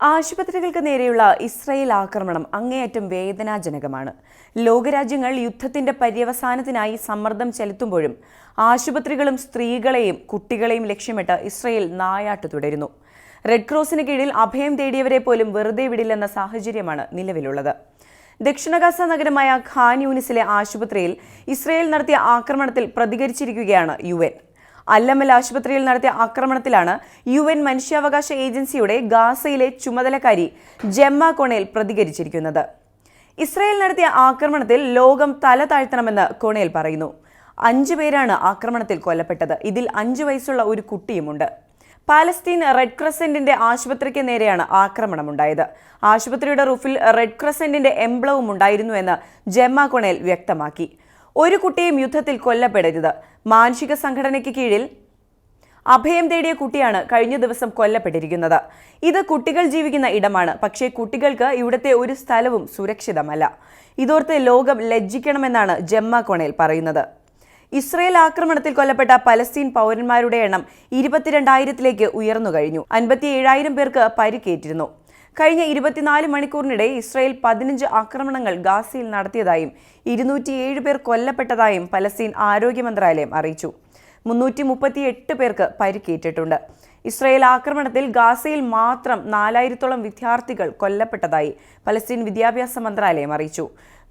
ആശുപത്രികൾക്ക് നേരെയുള്ള ഇസ്രയേൽ ആക്രമണം അങ്ങേയറ്റം വേദനാജനകമാണ്. ലോകരാജ്യങ്ങൾ യുദ്ധത്തിന്റെ പര്യവസാനത്തിനായി സമ്മർദ്ദം ചെലുത്തുമ്പോഴും ആശുപത്രികളും സ്ത്രീകളെയും കുട്ടികളെയും ലക്ഷ്യമിട്ട് ഇസ്രയേൽ നായാട്ട് തുടരുന്നു. റെഡ് ക്രോസിന് കീഴിൽ അഭയം തേടിയവരെ പോലും വെറുതെ വിടില്ലെന്ന സാഹചര്യമാണ് നിലവിലുള്ളത്. ദക്ഷിണഗാസ നഗരമായ ഖാൻ യൂനിസിലെ ആശുപത്രിയിൽ ഇസ്രയേൽ നടത്തിയ ആക്രമണത്തിൽ പ്രതികരിച്ചിരിക്കുകയാണ് യു എൻ. അല്ലമൽ ആശുപത്രിയിൽ നടത്തിയ ആക്രമണത്തിലാണ് യു എൻ മനുഷ്യാവകാശ ഏജൻസിയുടെ ഗാസയിലെ ചുമതലക്കാരി ജെമ്മ കൊണേൽ പ്രതികരിച്ചിരിക്കുന്നത്. ഇസ്രായേൽ നടത്തിയ ആക്രമണത്തിൽ ലോകം തല താഴ്ത്തണമെന്ന് കൊണേൽ പറയുന്നു. അഞ്ചു പേരാണ് ആക്രമണത്തിൽ കൊല്ലപ്പെട്ടത്. ഇതിൽ അഞ്ചു വയസ്സുള്ള ഒരു കുട്ടിയുമുണ്ട്. പാലസ്തീൻ റെഡ് ക്രസന്റിന്റെ ആശുപത്രിക്ക് നേരെയാണ് ആക്രമണമുണ്ടായത്. ആശുപത്രിയുടെ റൂഫിൽ റെഡ് ക്രസന്റിന്റെ എംബ്ലവും ഉണ്ടായിരുന്നുവെന്ന് ജെമ്മ കൊണേൽ വ്യക്തമാക്കി. ഒരു കുട്ടിയും യുദ്ധത്തിൽ കൊല്ലപ്പെടരുത്. മാനുഷിക സംഘടനയ്ക്ക് കീഴിൽ അഭയം തേടിയ കുട്ടിയാണ് കഴിഞ്ഞ ദിവസം കൊല്ലപ്പെട്ടിരിക്കുന്നത്. ഇത് കുട്ടികൾ ജീവിക്കുന്ന ഇടമാണ്. പക്ഷേ കുട്ടികൾക്ക് ഇവിടുത്തെ ഒരു സ്ഥലവും സുരക്ഷിതമല്ല. ഇതോർത്ത് ലോകം ലജ്ജിക്കണമെന്നാണ് ജമ്മ കൊണേൽ പറയുന്നത്. ഇസ്രയേൽ ആക്രമണത്തിൽ കൊല്ലപ്പെട്ട പലസ്തീൻ പൗരന്മാരുടെ എണ്ണം ഇരുപത്തിരണ്ടായിരത്തിലേക്ക് ഉയർന്നു കഴിഞ്ഞു. അൻപത്തി ഏഴായിരം പേർക്ക് പരിക്കേറ്റിരുന്നു. കഴിഞ്ഞ ഇരുപത്തിനാല് മണിക്കൂറിനിടെ ഇസ്രായേൽ പതിനഞ്ച് ആക്രമണങ്ങൾ ഗാസയിൽ നടത്തിയതായും ഇരുന്നൂറ്റിയേഴ് പേർ കൊല്ലപ്പെട്ടതായും പലസ്തീൻ ആരോഗ്യ മന്ത്രാലയം അറിയിച്ചു. മുന്നൂറ്റി മുപ്പത്തി എട്ട് പേർക്ക് പരിക്കേറ്റിട്ടുണ്ട്. ഇസ്രയേൽ ആക്രമണത്തിൽ ഗാസയിൽ മാത്രം നാലായിരത്തോളം വിദ്യാർത്ഥികൾ കൊല്ലപ്പെട്ടതായി പലസ്തീൻ വിദ്യാഭ്യാസ മന്ത്രാലയം അറിയിച്ചു.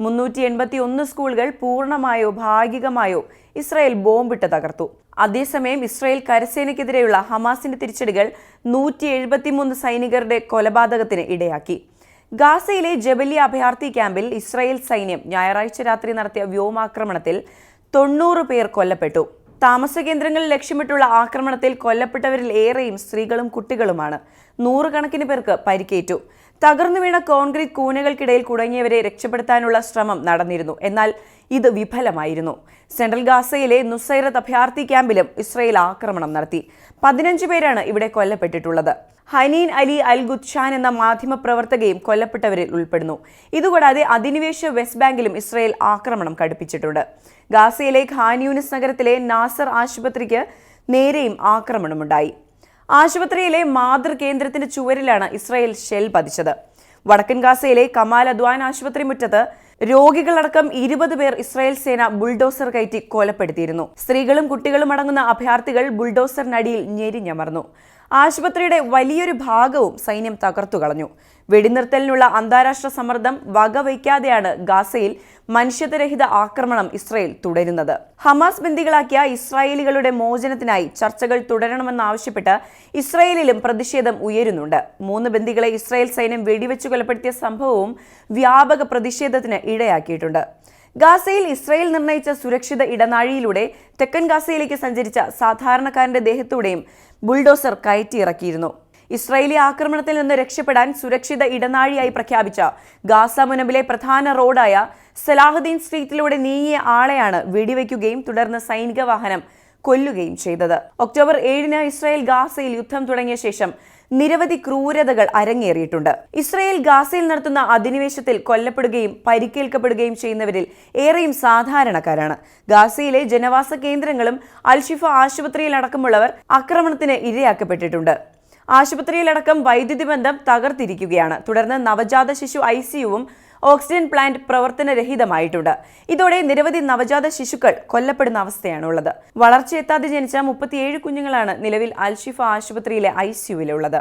മുന്നൂറ്റി എൺപത്തി ഒന്ന് സ്കൂളുകൾ പൂർണമായോ ഭാഗികമായോ ഇസ്രായേൽ ബോംബിട്ട് തകർത്തു. അതേസമയം ഇസ്രായേൽ കരസേനയ്ക്കെതിരെയുള്ള ഹമാസിന്റെ തിരിച്ചടികൾ നൂറ്റി എഴുപത്തിമൂന്ന് സൈനികരുടെ കൊലപാതകത്തിന് ഇടയാക്കി. ഗാസയിലെ ജബലി അഭയാർത്ഥി ക്യാമ്പിൽ ഇസ്രായേൽ സൈന്യം ഞായറാഴ്ച രാത്രി നടത്തിയ വ്യോമാക്രമണത്തിൽ തൊണ്ണൂറ് പേർ കൊല്ലപ്പെട്ടു. താമസ കേന്ദ്രങ്ങൾ ലക്ഷ്യമിട്ടുള്ള ആക്രമണത്തിൽ കൊല്ലപ്പെട്ടവരിൽ ഏറെയും സ്ത്രീകളും കുട്ടികളുമാണ്. നൂറുകണക്കിന് പേർക്ക് പരിക്കേറ്റു. തകർന്നു വീണ കോൺക്രീറ്റ് കൂനകൾക്കിടയിൽ കുടുങ്ങിയവരെ രക്ഷപ്പെടുത്താനുള്ള ശ്രമം നടന്നിരുന്നു. എന്നാൽ ഇത് വിഫലമായിരുന്നു. സെൻട്രൽ ഗാസയിലെ നുസൈറത്ത് അഭയാർത്ഥി ക്യാമ്പിലും ഇസ്രയേൽ ആക്രമണം നടത്തി. പതിനഞ്ച് പേരാണ് ഇവിടെ കൊല്ലപ്പെട്ടിട്ടുള്ളത്. ഹനീൻ അലി അൽ ഗുദ്ഷാൻ എന്ന മാധ്യമ പ്രവർത്തകയും കൊല്ലപ്പെട്ടവരിൽ ഉൾപ്പെടുന്നു. ഇതുകൂടാതെ അധിനിവേശ വെസ്റ്റ് ബാങ്കിലും ഇസ്രയേൽ ആക്രമണം കടുപ്പിച്ചിട്ടുണ്ട്. ഗാസയിലെ ഖാൻ യൂനിസ് നഗരത്തിലെ നാസർ ആശുപത്രിക്ക് നേരെയും ആക്രമണമുണ്ടായി. ആശുപത്രിയിലെ മാതൃകേന്ദ്രത്തിന്റെ ചുവരിലാണ് ഇസ്രായേൽ ഷെൽ പതിച്ചത്. വടക്കൻ ഗാസയിലെ കമാൽ അദ്വാൻ ആശുപത്രി മുറ്റത്ത് രോഗികളടക്കം ഇരുപത് പേർ ഇസ്രായേൽ സേന ബുൾഡോസർ കയറ്റി കൊലപ്പെടുത്തിയിരുന്നു. സ്ത്രീകളും കുട്ടികളും അടങ്ങുന്ന അഭയാർത്ഥികൾ ബുൾഡോസറിനടിയിൽ ഞെരിഞ്ഞമർന്നു. ആശുപത്രിയുടെ വലിയൊരു ഭാഗവും സൈന്യം തകർത്തു കളഞ്ഞു. വെടിനിർത്തലിനുള്ള അന്താരാഷ്ട്ര സമ്മർദ്ദം വകവയ്ക്കാതെയാണ് ഗാസയിൽ മനുഷ്യത്വരഹിത ആക്രമണം ഇസ്രായേൽ തുടരുന്നത്. ഹമാസ് ബന്ദികളാക്കിയ ഇസ്രായേലികളുടെ മോചനത്തിനായി ചർച്ചകൾ തുടരണമെന്നാവശ്യപ്പെട്ട് ഇസ്രായേലിലും പ്രതിഷേധം ഉയരുന്നുണ്ട്. മൂന്ന് ബന്ദികളെ ഇസ്രായേൽ സൈന്യം വെടിവെച്ചു കൊലപ്പെടുത്തിയ സംഭവവും വ്യാപക പ്രതിഷേധത്തിന് ഇടയാക്കിയിട്ടുണ്ട്. ഗാസയിൽ ഇസ്രായേൽ നിർണയിച്ച സുരക്ഷിത ഇടനാഴിയിലൂടെ തെക്കൻ ഗാസയിലേക്ക് സഞ്ചരിച്ച സാധാരണക്കാരന്റെ ദേഹത്തൂടെയും ബുൾഡോസർ കയറ്റിയിറക്കിയിരുന്നു. ഇസ്രായേലി ആക്രമണത്തിൽ നിന്ന് രക്ഷപ്പെടാൻ സുരക്ഷിത ഇടനാഴിയായി പ്രഖ്യാപിച്ച ഗാസ മുനമ്പിലെ പ്രധാന റോഡായ സലാഹുദ്ദീൻ സ്ട്രീറ്റിലൂടെ നീങ്ങിയ ആളെയാണ് വെടിവെക്കുകയും തുടർന്ന് സൈനിക വാഹനം കൊല്ലുകയും ചെയ്തത്. ഒക്ടോബർ ഏഴിന് ഇസ്രായേൽ ഗാസയിൽ യുദ്ധം തുടങ്ങിയ ശേഷം നിരവധി ക്രൂരതകൾ അരങ്ങേറിയിട്ടുണ്ട്. ഇസ്രയേൽ ഗാസയിൽ നടത്തുന്ന അധിനിവേശത്തിൽ കൊല്ലപ്പെടുകയും പരിക്കേൽക്കപ്പെടുകയും ചെയ്യുന്നവരിൽ ഏറെയും സാധാരണക്കാരാണ്. ഗാസയിലെ ജനവാസ കേന്ദ്രങ്ങളും അൽഷിഫ ആശുപത്രിയിലടക്കമുള്ളവർ ആക്രമണത്തിന് ഇരയാക്കപ്പെട്ടിട്ടുണ്ട്. ആശുപത്രിയിലടക്കം വൈദ്യുതി ബന്ധം തകർത്തിരിക്കുകയാണ്. തുടർന്ന് നവജാത ശിശു ഐ സിയുവും ഓക്സിജൻ പ്ലാന്റ് പ്രവർത്തനരഹിതമായിട്ടുണ്ട്. ഇതോടെ നിരവധി നവജാത ശിശുക്കൾ കൊല്ലപ്പെടുന്ന അവസ്ഥയാണുള്ളത്. വളർച്ചയെത്താതെ ജനിച്ച മുപ്പത്തിയേഴ് കുഞ്ഞുങ്ങളാണ് നിലവിൽ അൽഷിഫ ആശുപത്രിയിലെ ഐ സിയുവിലുള്ളത്